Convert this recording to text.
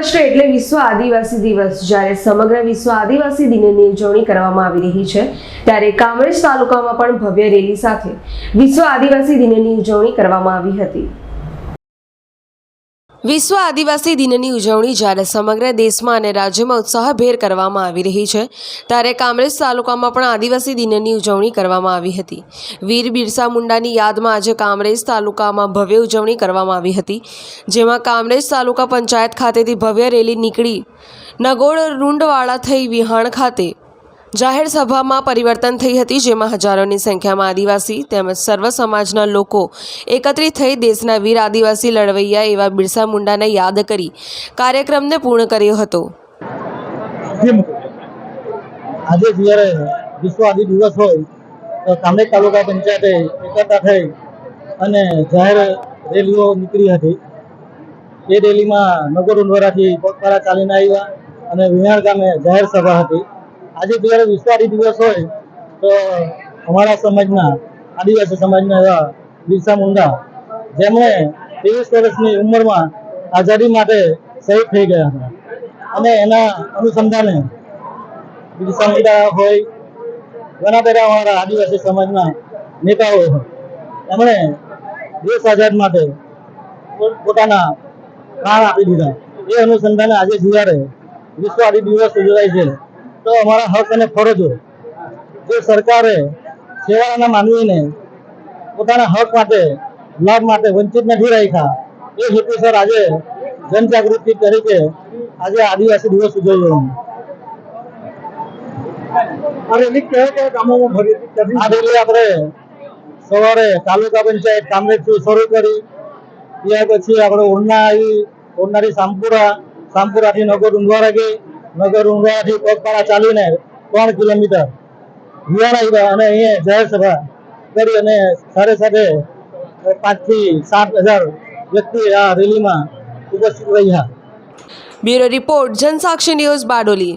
August એટલે વિશ્વ આદિવાસી દિવસ, જ્યારે સમગ્ર વિશ્વ આદિવાસી દિનની ઉજવણી કરવામાં આવી રહી છે, ત્યારે કામરેજ તાલુકામાં પણ ભવ્ય રેલી સાથે વિશ્વ આદિવાસી દિનની ઉજવણી કરવામાં આવી હતી. વિશ્વ આદિવાસી દિનની ઉજવણી જ્યારે સમગ્ર દેશમાં અને રાજ્યમાં ઉત્સાહભેર કરવામાં આવી રહી છે, ત્યારે કામરેજ તાલુકામાં પણ આદિવાસી દિનની ઉજવણી કરવામાં આવી હતી. વીર બિરસા મુંડાની યાદમાં આજે કામરેજ તાલુકામાં ભવ્ય ઉજવણી કરવામાં આવી હતી, જેમાં કામરેજ તાલુકા પંચાયત ખાતેથી ભવ્ય રેલી નીકળી. નગોળ રૂંડવાળા થઈ વિહાણ ખાતે જાહેર સભામાં પરિવર્તન થઈ હતી, જેમાં હજારોની સંખ્યામાં આદિવાસી તેમજ સર્વ સમાજના લોકો એકત્રિત થઈ દેશના વીર આદિવાસી લડવૈયા એવા બિરસા મુંડાને યાદ કરી કાર્યક્રમને પૂર્ણ કર્યો હતો. આજે જ્યારે વિશ્વ આદિ દિવસ હોય, તો કામરેજ તાલુકા પંચાયતે એકતા થઈ અને જાહેર રેલીઓ નીકળી હતી. એ રેલીમાં નગર ઉંડવરાથી પગપાળા ચાલીને આવ્યા અને વિહાણ ગામે જાહેર સભા હતી. આજે જ્યારે વિસ્તારી દિવસ હોય, તો અમારા સમાજના આદિવાસી સમાજના એવા બિરસા મુંડા, જેમણે ત્રેવીસ વર્ષની ઉંમરમાં આઝાદી માટે શહીદ થઈ ગયા હતા. અને એના અનુસંધાને બિરસા મુંડા હોય, ઘણા બધા અમારા આદિવાસી સમાજના નેતાઓ એમણે દેશ આઝાદ માટે પોતાના પ્રાણ આપી દીધા. એ અનુસંધાને આજે જુવારે વિશ્વ આદિ દિવસ ઉજવાય છે. તો અમારા હક અને ફરજો જે સરકારે સેવાના માનવીને પોતાના હક માટે લાભ માટે વંચિત નથી રાખ્યા એ હેતુસર આજે જનજાગૃતિ તરીકે આજે આદિવાસી દિવસ ઉજવ્યો એની કયા કયા કામોમાં ભરી આ રેલી આપણે સવારે તાલુકા પંચાયત કામરેજથી શરૂ કરી ત્યાર પછી આપણે ઓરના આવી ઉરનાથી સામપુરા સામપુરાથી નગર ઊંધવા ગઈ નગર ઊંધવારાથી પગપાળા ચાલીને ત્રણ કિલોમીટર વિયાણા આવ્યા અને અહીંયા જાહેર સભા કરી અને સાથે સાથે પાંચથી સાત હજાર વ્યક્તિ આ રેલીમાં ઉપસ્થિત રહ્યા. Bureau report Jansakshi news Bardoli.